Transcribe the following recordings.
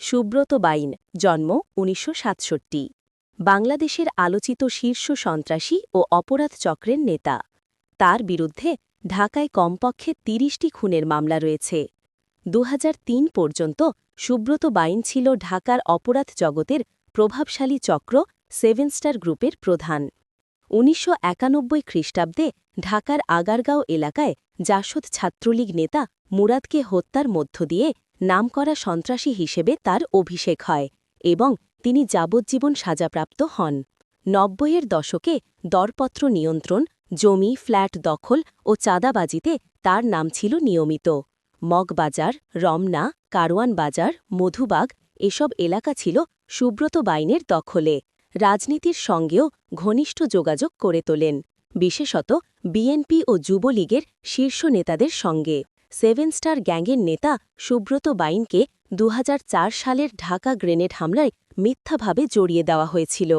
সুব্রত বাইন, জন্ম উনিশশো সাতষট্টি। বাংলাদেশের আলোচিত শীর্ষ সন্ত্রাসী ও অপরাধ চক্রের নেতা। তার বিরুদ্ধে ঢাকায় কমপক্ষে তিরিশটি খুনের মামলা রয়েছে। দু হাজার তিন পর্যন্ত সুব্রত বাইন ছিল ঢাকার অপরাধ জগতের প্রভাবশালী চক্র সেভেন স্টার গ্রুপের প্রধান। উনিশশো একানব্বই খ্রিস্টাব্দে ঢাকার আগারগাঁও এলাকায় জাসদ ছাত্রলীগ নেতা মুরাদকে হত্যার মধ্য দিয়ে নামকরা সন্ত্রাসী হিসেবে তার অভিষেক হয় এবং তিনি যাবজ্জীবন সাজাপ্রাপ্ত হন। নব্বইয়ের দশকে দরপত্র নিয়ন্ত্রণ, জমি, ফ্ল্যাট দখল ও চাঁদাবাজিতে তার নাম ছিল নিয়মিত। মগবাজার, রমনা কারওয়ান বাজার মধুবাগ এসব এলাকা ছিল সুব্রত বাইনের দখলে। রাজনীতির সঙ্গেও ঘনিষ্ঠ যোগাযোগ করে তোলেন, বিশেষত বিএনপি ও যুবলীগের শীর্ষ নেতাদের সঙ্গে। সেভেন স্টার গ্যাংয়ের নেতা সুব্রত বাইনকে দুহাজার চার সালের ঢাকা গ্রেনেড হামলায় মিথ্যাভাবে জড়িয়ে দেওয়া হয়েছিল।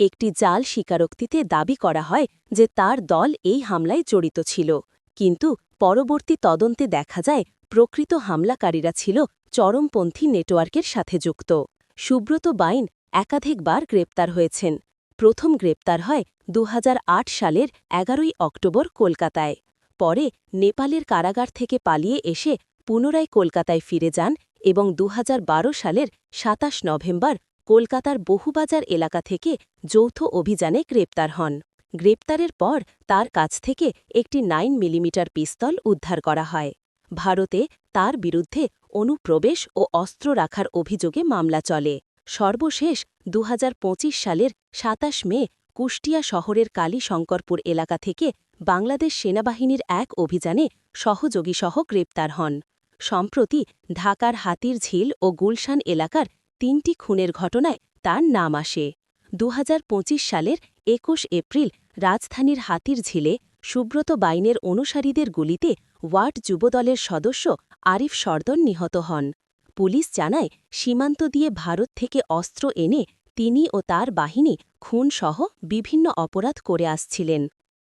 একটি জাল স্বীকারোক্তিতে দাবি করা হয় যে তার দল এই হামলায় জড়িত ছিল। কিন্তু পরবর্তী তদন্তে দেখা যায়, প্রকৃত হামলাকারীরা ছিল চরমপন্থী নেটওয়ার্কের সাথে যুক্ত। সুব্রত বাইন একাধিকবার গ্রেপ্তার হয়েছেন। প্রথম গ্রেপ্তার হয় দু হাজার আট সালের এগারোই অক্টোবর কলকাতায়। পরে নেপালের কারাগার থেকে পালিয়ে এসে পুনরায় কলকাতায় ফিরে যান এবং দু হাজার বারো সালের ২৭ নভেম্বর কলকাতার বহুবাজার এলাকা থেকে যৌথ অভিযানে গ্রেপ্তার হন। গ্রেপ্তারের পর তার কাছ থেকে একটি নাইন মিলিমিটার পিস্তল উদ্ধার করা হয়। ভারতে তার বিরুদ্ধে অনুপ্রবেশ ও অস্ত্র রাখার অভিযোগে মামলা চলে। সর্বশেষ দুহাজার পঁচিশ সালের ২৭ মে কুষ্টিয়া শহরের কালী শঙ্করপুর এলাকা থেকে বাংলাদেশ সেনাবাহিনীর এক অভিযানে সহযোগীসহ গ্রেপ্তার হন। সম্প্রতি ঢাকার হাতির ঝিল ও গুলশান এলাকার তিনটি খুনের ঘটনায় তার নাম আসে। দু হাজার পঁচিশ সালের একুশ এপ্রিল রাজধানীর হাতির ঝিলে সুব্রত বাইনের অনুসারীদের গুলিতে ওয়ার্ড যুবদলের সদস্য আরিফ সর্দন নিহত হন। পুলিশ জানায়, সীমান্ত দিয়ে ভারত থেকে অস্ত্র এনে তিনি ও তার বাহিনী খুনসহ বিভিন্ন অপরাধ করে আসছিলেন।